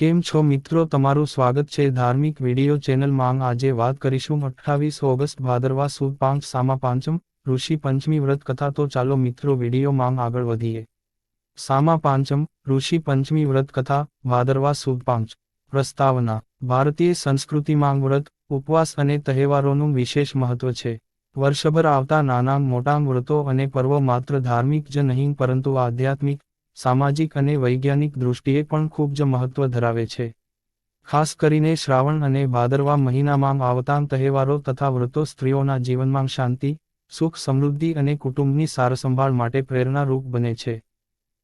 કેમ છો મિત્રો? તમારું સ્વાગત છે ધાર્મિક વિડિયો ચેનલમાં. આજે વાત કરીશું અઠ્ઠાવીસ ઓગસ્ટ ભાદરવા સુદ પાંચ, સામા પાંચમ, ઋષિ પંચમી વ્રત કથા. તો ચાલો મિત્રો વિડિયોમાં આગળ વધીએ. સામા પાંચમ, ઋષિ પંચમી વ્રત કથા, ભાદરવા સુદ પાંચ. પ્રસ્તાવના. ભારતીય સંસ્કૃતિમાં વ્રત, ઉપવાસ અને તહેવારોનું વિશેષ મહત્વ છે. વર્ષભર આવતા નાના મોટા વ્રતો અને પર્વ માત્ર ધાર્મિક જ નહીં, પરંતુ આધ્યાત્મિક સામાજિક અને વૈજ્ઞાનિક દૃષ્ટિએ પણ ખૂબ જ મહત્વ ધરાવે છે. ખાસ કરીને શ્રાવણ અને ભાદરવા મહિનામાં આવતાં તહેવારો તથા વ્રતો સ્ત્રીઓના જીવનમાં શાંતિ, સુખ સમૃદ્ધિ અને કુટુંબની સારસંભાળ માટે પ્રેરણારૂપ બને છે.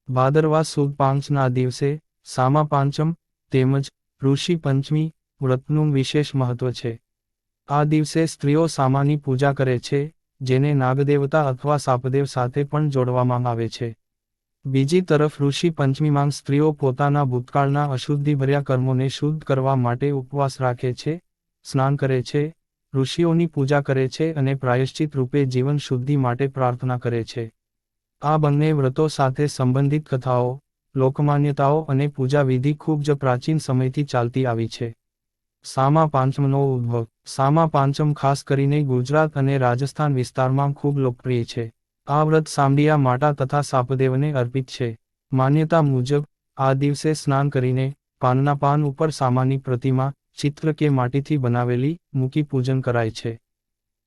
ભાદરવા સુદ પાંચના દિવસે સામા પાંચમ તેમજ ઋષિ પંચમી વ્રતનું વિશેષ મહત્વ છે. આ દિવસે સ્ત્રીઓ સામાની પૂજા કરે છે, જેને નાગદેવતા અથવા સાપદેવ સાથે પણ જોડવામાં આવે છે. બીજી તરફ ઋષિ પંચમીમાં સ્ત્રીઓ પોતાના ભૂતકાળના અશુદ્ધિભર્યા કર્મોને શુદ્ધ કરવા માટે ઉપવાસ રાખે છે, સ્નાન કરે છે, ઋષિઓની પૂજા કરે છે અને પ્રાયશ્ચિત રૂપે જીવન શુદ્ધિ માટે પ્રાર્થના કરે છે. આ બંને વ્રતો સાથે સંબંધિત કથાઓ, લોકમાન્યતાઓ અને પૂજા વિધિ ખૂબ જ પ્રાચીન સમયથી ચાલતી આવી છે. સામા પાંચમનો ઉદ્ભવ. સામા પાંચમ ખાસ કરીને ગુજરાત અને રાજસ્થાન વિસ્તારમાં ખૂબ લોકપ્રિય છે. આ વ્રત સાંડિયા માતા તથા સાપદેવને અર્પિત છે. માન્યતા મુજબ, આ દિવસે સ્નાન કરીને પાનના પાન ઉપર સામાની પ્રતિમા, ચિત્ર કે માટીથી બનાવેલી મૂકી પૂજન કરાય છે.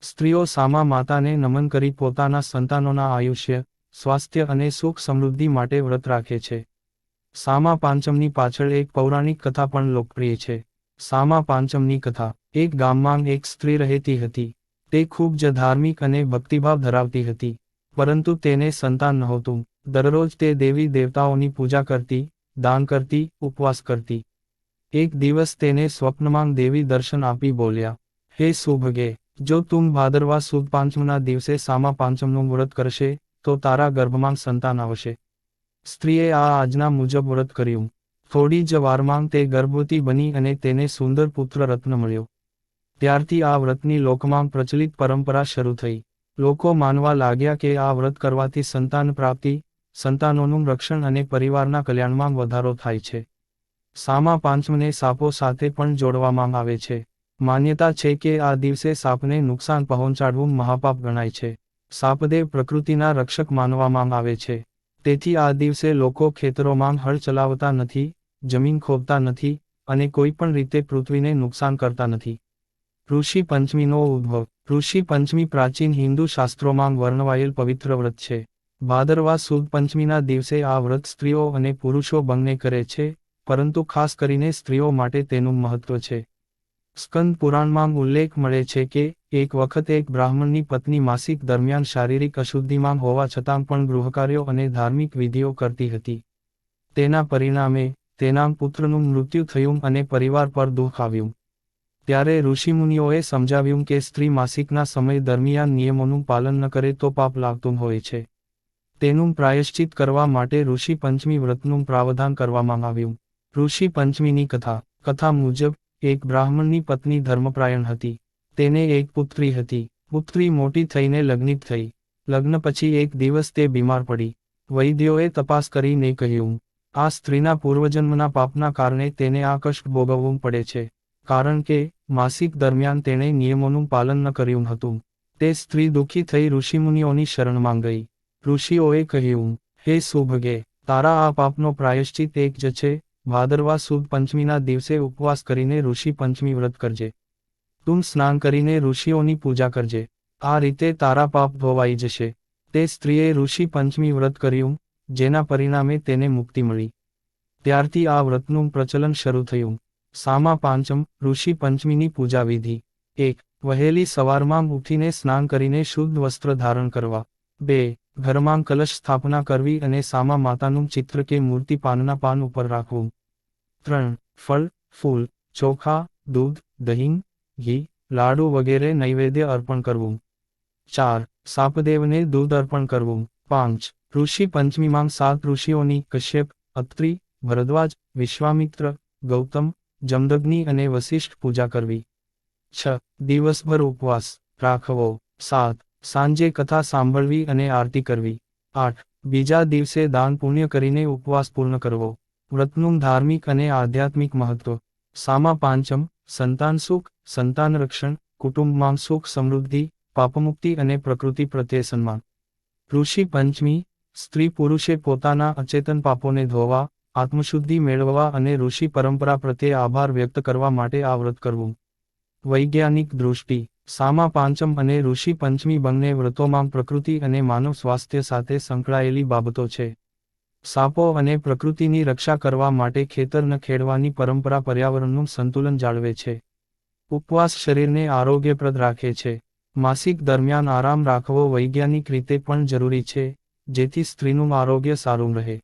સ્ત્રીઓ સામા માતાને નમન કરી પોતાના સંતાનોના આયુષ્ય, સ્વાસ્થ્ય અને સુખ સમૃદ્ધિ માટે વ્રત રાખે છે. સામા પાંચમની પાછળ એક પૌરાણિક કથા પણ લોકપ્રિય છે. સામા પાંચમની કથા, એક ગામમાં એક સ્ત્રી રહેતી હતી. તે ખૂબ જ ધાર્મિક અને ભક્તિભાવ ધરાવતી હતી. પરંતુ તેને સંતાન નહોતું. દરરોજ તે દેવી દેવતાઓની પૂજા કરતી, દાન કરતી, ઉપવાસ કરતી. એક દિવસ તેને સ્વપ્નમાં દેવી દર્શન આપી બોલ્યા, હે સુભગે, જો તું ભાદરવા સુદ પાંચમના દિવસે સામા પાંચમનું વ્રત કરશે, તો તારા ગર્ભમાં સંતાન આવશે. સ્ત્રીએ આ આજના મુજબ વ્રત કર્યું. થોડી જ વારમાં તે ગર્ભવતી બની અને તેને સુંદર પુત્ર રત્ન મળ્યો. ત્યારથી આ વ્રતની લોકમાં પ્રચલિત પરંપરા શરૂ થઈ. લોકો માનવા લાગ્યા કે આ વ્રત કરવાથી સંતાન પ્રાપ્તિ, સંતાનોનું રક્ષણ અને પરિવારના કલ્યાણમાં વધારો થાય છે. સામા પાંચમને સાપો સાથે પણ જોડવામાં આવે છે. માન્યતા છે કે આ દિવસે સાપને નુકસાન પહોંચાડવું મહાપાપ ગણાય છે. સાપદેવ પ્રકૃતિના રક્ષક માનવામાં આવે છે. તેથી આ દિવસે લોકો ખેતરોમાં હળ ચલાવતા નથી, જમીન ખોદતા નથી અને કોઈ પણ રીતે પૃથ્વીને નુકસાન કરતા નથી. ઋષિ પંચમીનો ઉદ્ભવ. ઋષિ પંચમી પ્રાચીન હિન્દુ શાસ્ત્રોમાં વર્ણવાયેલ પવિત્ર વ્રત છે. ભાદરવા સુદ પંચમીના દિવસે આ વ્રત સ્ત્રીઓ અને પુરુષો બંને કરે છે, પરંતુ ખાસ કરીને સ્ત્રીઓ માટે તેનું મહત્વ છે. સ્કંદ પુરાણમાં ઉલ્લેખ મળે છે કે, એક વખત એક બ્રાહ્મણની પત્ની માસિક દરમિયાન શારીરિક અશુદ્ધિમાં હોવા છતાં પણ ગૃહકાર્યો અને ધાર્મિક વિધિઓ કરતી હતી. તેના પરિણામે, તેના પુત્રનું મૃત્યુ થયું અને પરિવાર પર દુઃખ આવ્યું. ત્યારે ઋષિમુનિઓએ સમજાવ્યું કે સ્ત્રી માસિકના સમય દરમિયાન નિયમોનું પાલન ન કરે તો પાપ લાગતું હોય છે. તેનું પ્રાયશ્ચિત કરવા માટે ઋષિ પંચમી વ્રતનું પ્રાવધાન કરવામાં આવ્યું. ઋષિ પંચમીની કથા કથા મુજબ, એક બ્રાહ્મણની પત્ની ધર્મપ્રાયણ હતી. તેને એક પુત્રી હતી. પુત્રી મોટી થઈને લગ્નિત થઈ. લગ્ન પછી એક દિવસ તે બીમાર પડી. વૈદ્યોએ તપાસ કરીને કહ્યું, આ સ્ત્રીના પૂર્વજન્મના પાપના કારણે તેને આ કષ્ટ ભોગવવું પડે છે. કારણ કે માસિક દરમિયાન તેણે નિયમોનું પાલન ન કર્યું હતું. તે સ્ત્રી દુઃખી થઈ ઋષિમુનિઓની શરણમાં ગઈ ઋષિઓએ કહ્યું, હે સુભગે, તારા આ પાપનો પ્રાયશ્ચિત એક જ છે. ભાદરવા સુદ પંચમીના દિવસે ઉપવાસ કરીને ઋષિ પંચમી વ્રત કરજે. તું સ્નાન કરીને ઋષિઓની પૂજા કરજે. આ રીતે તારા પાપ ધોવાઈ જશે. તે સ્ત્રીએ ઋષિ પંચમી વ્રત કર્યું, જેના પરિણામે તેને મુક્તિ મળી. ત્યારથી આ વ્રતનું પ્રચલન શરૂ થયું. સામા પાંચમ ઋષિ પંચમીની પૂજા વિધિ એક, વહેલી સવારમાં ઉઠીને સ્નાન કરીને શુદ્ધ વસ્ત્ર ધારણ કરવા. બે, ઘરમાં કલશ સ્થાપના કરવી અને સામા માતાનું ચિત્ર કે મૂર્તિ પાનના પાન ઉપર રાખવું. ત્રણ, ફળ, ફૂલ, ચોખા, દૂધ, દહીં, ઘી, લાડુ વગેરે નૈવેદ્ય અર્પણ કરવું. ચાર, સાપદેવને દૂધ અર્પણ કરવું. પાંચ, ઋષિ પંચમીમાં સાત ઋષિઓની કશ્યપ, અત્રિ, ભરદ્વાજ, વિશ્વામિત્ર, ગૌતમ જમદગ્નિ અને વશિષ્ઠ પૂજા કરવી. છ. દિવસભર ઉપવાસ. રાખવો. સાત. સાંજે કથા સાંભળવી અને આરતી કરવી. આઠ. બીજા દિવસે દાન પુણ્ય કરીને ઉપવાસ પૂર્ણ કરવો. વ્રતનું ધાર્મિક અને આધ્યાત્મિક મહત્વ. સામા પાંચમ. સંતાન સુખ, સંતાન રક્ષણ, કુટુંબમાં સુખ સમૃદ્ધિ, પાપમુક્તિ અને પ્રકૃતિ પ્રત્યે સન્માન. ઋષિ પંચમી. સ્ત્રી પુરુષે પોતાના અચેતન પાપોને ધોવા આત્મશુદ્ધિ મેળવવા અને ઋષિ પરંપરા પ્રત્યે આભાર વ્યક્ત કરવા માટે આ વ્રત કરવું. વૈજ્ઞાનિક દૃષ્ટિ, સામા પાંચમ અને ઋષિ પંચમી બંને વ્રતોમાં પ્રકૃતિ અને માનવ સ્વાસ્થ્ય સાથે સંકળાયેલી બાબતો છે. સાપો અને પ્રકૃતિની રક્ષા કરવા માટે ખેતર ન ખેડવાની પરંપરા પર્યાવરણનું સંતુલન જાળવે છે. ઉપવાસ શરીરને આરોગ્યપ્રદ રાખે છે. માસિક દરમિયાન આરામ રાખવો વૈજ્ઞાનિક રીતે પણ જરૂરી છે, જેથી સ્ત્રીનું આરોગ્ય સારું રહે.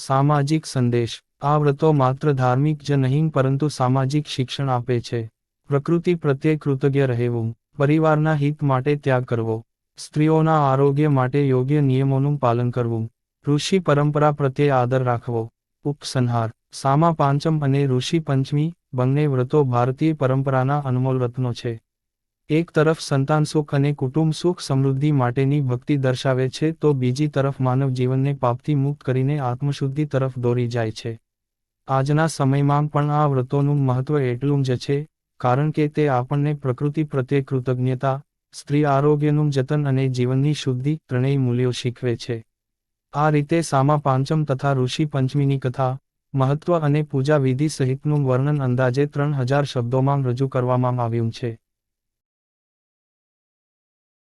સામાજિક સંદેશ. આ વ્રતો માત્ર ધાર્મિક જ નહીં, પરંતુ સામાજિક શિક્ષણ આપે છે. પ્રકૃતિ પ્રત્યે કૃતજ્ઞ રહેવું, પરિવારના હિત માટે ત્યાગ કરવો, સ્ત્રીઓના આરોગ્ય માટે યોગ્ય નિયમોનું પાલન કરવું, ઋષિ પરંપરા પ્રત્યે આદર રાખવો. ઉપસંહાર. સામા પાંચમ અને ઋષિ પંચમી બંને વ્રતો ભારતીય પરંપરાના અનમોલ રત્નો છે. એક તરફ સંતાન સુખ અને કુટુંબ સુખ સમૃદ્ધિ માટેની ભક્તિ દર્શાવે છે, તો બીજી તરફ માનવ જીવનને પાપથી મુક્ત કરીને આત્મશુદ્ધિ તરફ દોરી જાય છે. આજના સમયમાં પણ આ વ્રતોનું મહત્વ એટલું જ છે, કારણ કે તે આપણને પ્રકૃતિ પ્રત્યે કૃતજ્ઞતા, સ્ત્રી આરોગ્યનું જતન અને જીવનની શુદ્ધિ ત્રણેય મૂલ્યો શીખવે છે. આ રીતે સામા પાંચમ તથા ઋષિ પંચમીની કથા, મહત્વ અને પૂજા વિધિ સહિતનું વર્ણન અંદાજે ત્રણ હજાર શબ્દોમાં રજૂ કરવામાં આવ્યું છે.